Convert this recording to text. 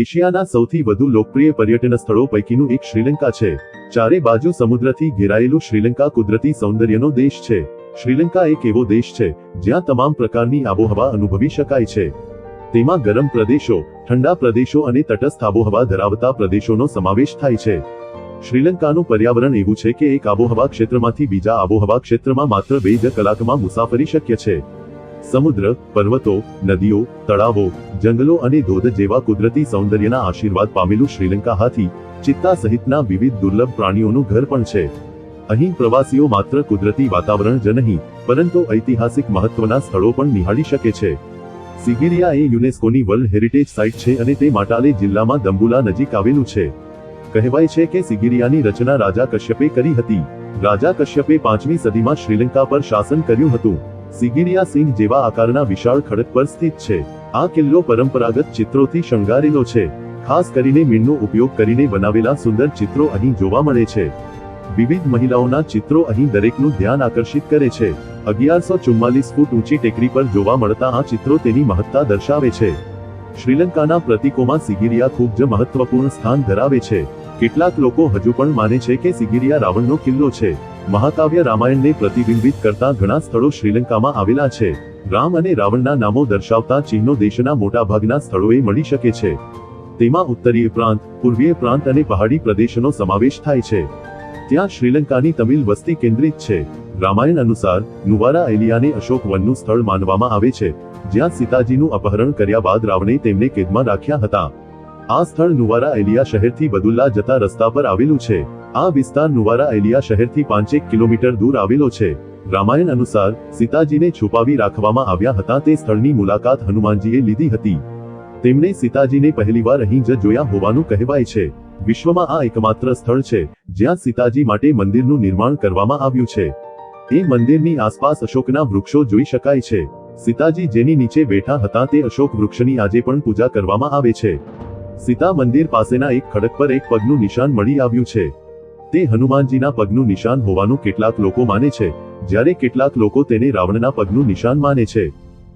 એશિયાના સૌથી વધુ લોકપ્રિય પર્યટન સ્થળો પૈકીનું એક શ્રીલંકા છે. ચારે બાજુ સમુદ્રથી ઘેરાયેલું શ્રીલંકા કુદરતી સૌંદર્યનો દેશ છે. શ્રીલંકા એક એવો દેશ છે, જ્યાં તમામ પ્રકારની આબોહવા અનુભવી શકાય છે. તેમાં ગરમ પ્રદેશો, ઠંડા પ્રદેશો અને તટસ્થ આબોહવા ધરાવતા પ્રદેશોનો સમાવેશ થાય છે. શ્રીલંકાનું પર્યાવરણ એવું છે કે એક આબોહવા ક્ષેત્રમાંથી બીજા આબોહવા ક્ષેત્રમાં માત્ર બે જ કલાકમાં મુસાફરી શક્ય છે. સમુદ્ર, પર્વતો, નદીઓ, તળાવો, જંગલો અને ધોધ જેવા કુદરતી સૌંદર્યના આશીર્વાદ પામેલું શ્રીલંકા હાથી, ચિત્તા સહિતના વિવિધ દુર્લભ પ્રાણીઓનું ઘર પણ છે. અહીં પ્રવાસીઓ માત્ર કુદરતી વાતાવરણ જ નહીં, પરંતુ ઐતિહાસિક મહત્વના સ્થળો પણ નિહાળી શકે છે. સિગિરિયા એ યુનેસ્કોની વર્લ્ડ હેરિટેજ સાઇટ છે અને તે માટાલે જિલ્લામાં દંબુલા નજીક આવેલું છે. કહેવાય છે કે સિગિરિયાની રચના રાજા કશ્યપે કરી હતી. રાજા કશ્યપે પાંચમી સદીમાં શ્રીલંકા પર શાસન કર્યું હતું. સિગિરિયા સિંહ જેવા આકારના વિશાળ ખડક પર સ્થિત છે. આ કિલ્લો પરંપરાગત ચિત્રોથી શણગારેલો છે. ખાસ કરીને મીણનો ઉપયોગ કરીને બનાવેલા સુંદર ચિત્રો અહીં જોવા મળે છે. વિવિધ મહિલાઓના ચિત્રો અહીં દરેકનું ધ્યાન આકર્ષિત કરે છે. અગિયારસો ચુમ્માલીસ ફૂટ ઊંચી ટેકરી પર જોવા મળતા આ ચિત્રો તેની મહત્તા દર્શાવે છે. શ્રીલંકાના પ્રતીકોમાં સિગિરિયા ખૂબ જ મહત્વપૂર્ણ સ્થાન ધરાવે છે. કેટલાક લોકો હજુ પણ માને છે કે સિગિરિયા રાવણનો કિલ્લો છે. મહાકાવ્ય રામાયણને પ્રતિબિંબિત કરતા ઘણા સ્થળો શ્રીલંકામાં આવેલા છે. રામ અને રાવણના નામો દર્શાવતા ચિહ્નો દેશના મોટાભાગના સ્થળોએ મળી શકે છે. તેમાં ઉત્તરીય પ્રાંત, પૂર્વીય પ્રાંત અને પહાડી પ્રદેશનો સમાવેશ થાય છે. ત્યાં શ્રીલંકાની તમિલ વસ્તી કેન્દ્રિત છે. રામાયણ અનુસાર, નુવારા એલિયાને અશોક વનનું સ્થળ માનવામાં આવે છે, જ્યાં સીતાજીનું અપહરણ કર્યા બાદ રાવણે તેમને કેદમાં રાખ્યા હતા. આ સ્થળ નુવારા એલિયા શહેરથી બદુલ્લા જતા રસ્તા પર આવેલું છે. આ વિસ્તાર નુવારા એલિયા શહેરથી પાંચેક કિલોમીટર દૂર આવેલો છે. રામાયણ અનુસાર, સીતાજીને છુપાવી રાખવામાં આવ્યા હતા તે સ્થળની મુલાકાત હનુમાનજીએ લીધી હતી. તેમણે સીતાજીને પહેલીવાર અહીં જ જોયા હોવાનું કહેવાય છે. વિશ્વમાં આ એકમાત્ર સ્થળ છે, જ્યાં સીતાજી માટે મંદિરનું નિર્માણ કરવામાં આવ્યું છે. એ મંદિરની આસપાસ અશોકના વૃક્ષો જોઈ શકાય છે. સીતાજી જેની નીચે બેઠા હતા તે અશોક વૃક્ષની આજે પણ પૂજા કરવામાં આવે છે. સીતા મંદિર પાસેના એક ખડક પર એક પગનું નિશાન મળી આવ્યું છે. તે હનુમાનજીના પગનું નિશાન હોવાનું કેટલાક લોકો માને છે, જ્યારે કેટલાક લોકો તેને રાવણના પગનું નિશાન માને છે.